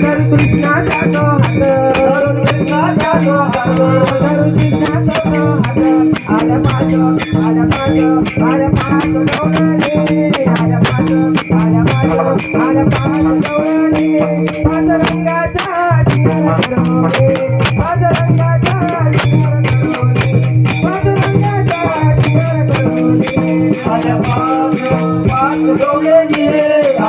धर कृष्णाचा तो हात कृष्णाचा तो हात धर कृष्णाचा तो हात आल्या पाच आल्या पाच आल्या पाच गवळणी आल्या पाच आल्या पाच आल्या पाच गवळणी पाच रंगाचा चिंगार करवले पाच रंगाचा चिंगार करवले पाच रंगाचा चिंगार करवले आल्या पाच पाच गवळणी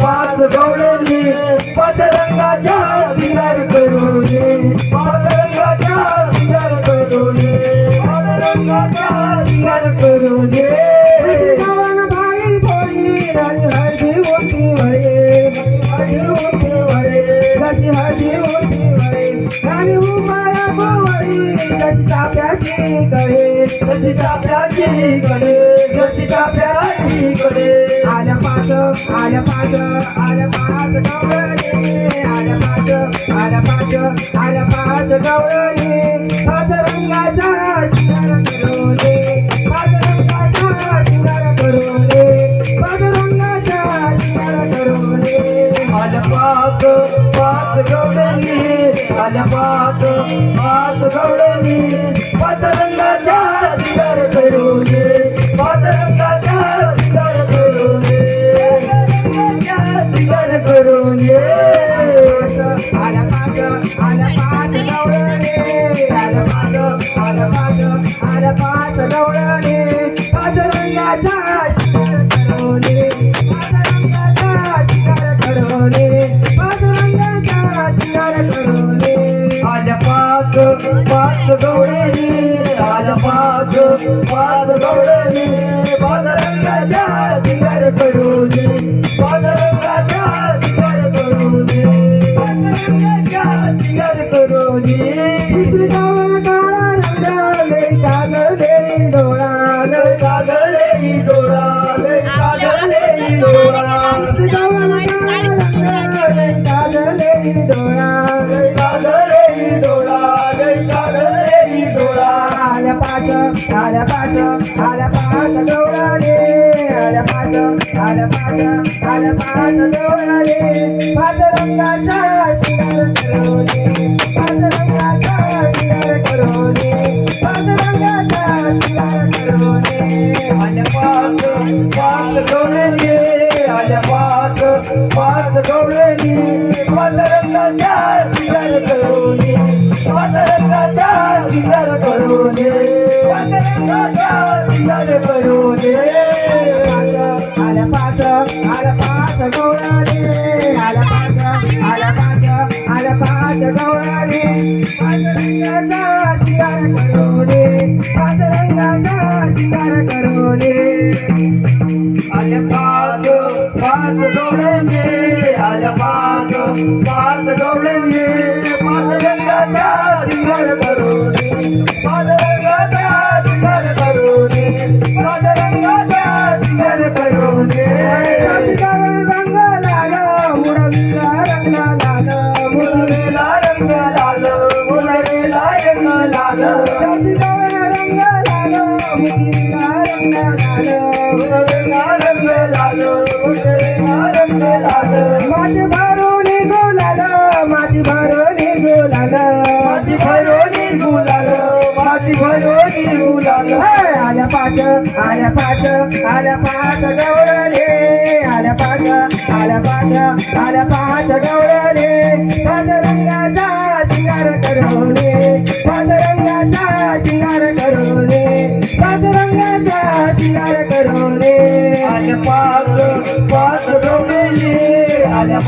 पाच गवळणी पाच रंगाच्या करू नये गावाला बाई पोळी राणी हळदी वळे हळदी वळे हळदी वळे। राणी उमाळा गोवळी जशी ताप्याची कळे जशी चाप्याची कडे जशी चाप्याची आल्या पाच आल्या पाच आल्या पाच गवळणी। आल्या पाच आल्या पाच आल्या पाच गवळणी। पाच पाच गवळणी पाच रंगाच्या विचार पाच गवळणी आल्या पाच पाच गवळणी पाच रंगाच्या विचार करू नये पाच रंगाच्या विचार करू नये पाच रंगाच्या विचार करू नये तिसरी गावाला काळा रंगाले कागदे डोळा लय कागळे डोळा लय कागळे डोळा तिसरी गावाला काळा रंगाले कागदे डोळा आल्या पाच आल्या पाच गवळाले आल्या पाच आल्या पाच आल्या पाच गवळाले पाच रंगाचा शिंगार करवले पाच रंगाचा शिंगार करवले पाच रंगाचा शिंगार करवले आल्या पाच पाच पाच रंगाच्या आल्या पाच गवळाले पाच रंगाचा शिंगार करवले पाच रंगाचा पाच पाच गवळणी आल्या पाच पाच माझे भरोनी गोलाल माझी भरोनी गोलाल माझी भरोनी गुलाल माझी भरोनी गुलाल आल्या पाच आल्या पाच आल्या पाच गवळले. आल्या पाच आल्या पाच आल्या पाच गवळले. पाच रंगाचा शिंगार करवले. पाच रंगाचा शिंगार करवले.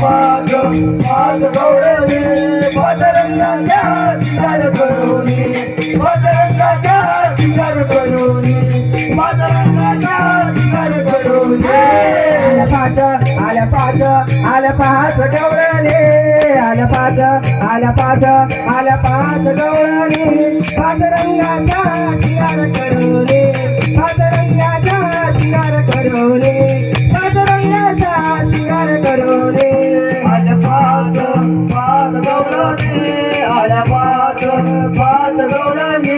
आल्या पाच पाच गवळणी शिकार करुणी पांडुरंगाच्या शिकार करुणी शिकार आल्या पाच आल्या पाच आल्या पाच आल्या पाच आल्या पाच आल्या पाच शिकार करोने? पाच शिकार करोने? करोने आल्या पाच पाच गवळणी आल्या पाच पाच गवळणी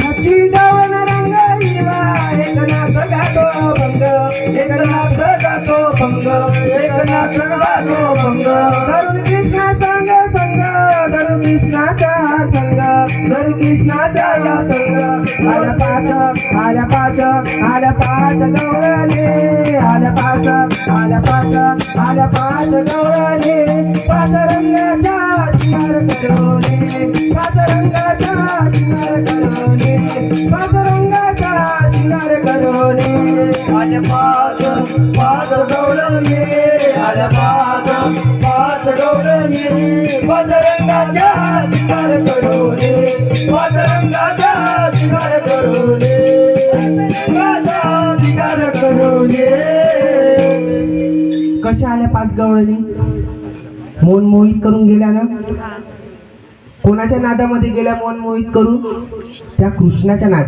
हाती रंग एक नाच गातो भंग एक नाच गातो भंग एकनाथ गातो भंग कृष्णाचा संग धरून कृष्णाचा संग. आल्या पाच आल्या पाच आल्या पाच गवळणे आल्या पाच आल्या पाच आल्या पाच गवळणे गवळणी पांडुरंगाच्या शिकार करुणी पांडुरंगाच्या शिकार करुणी पांडुरंगाच्या शिकार करुणी कशा आल्या पाच गवळणी? मन मोहित करून गेल्या ना? कोणाच्या नादामध्ये गेल्या मन मोहित करून? त्या कृष्णाच्या नाद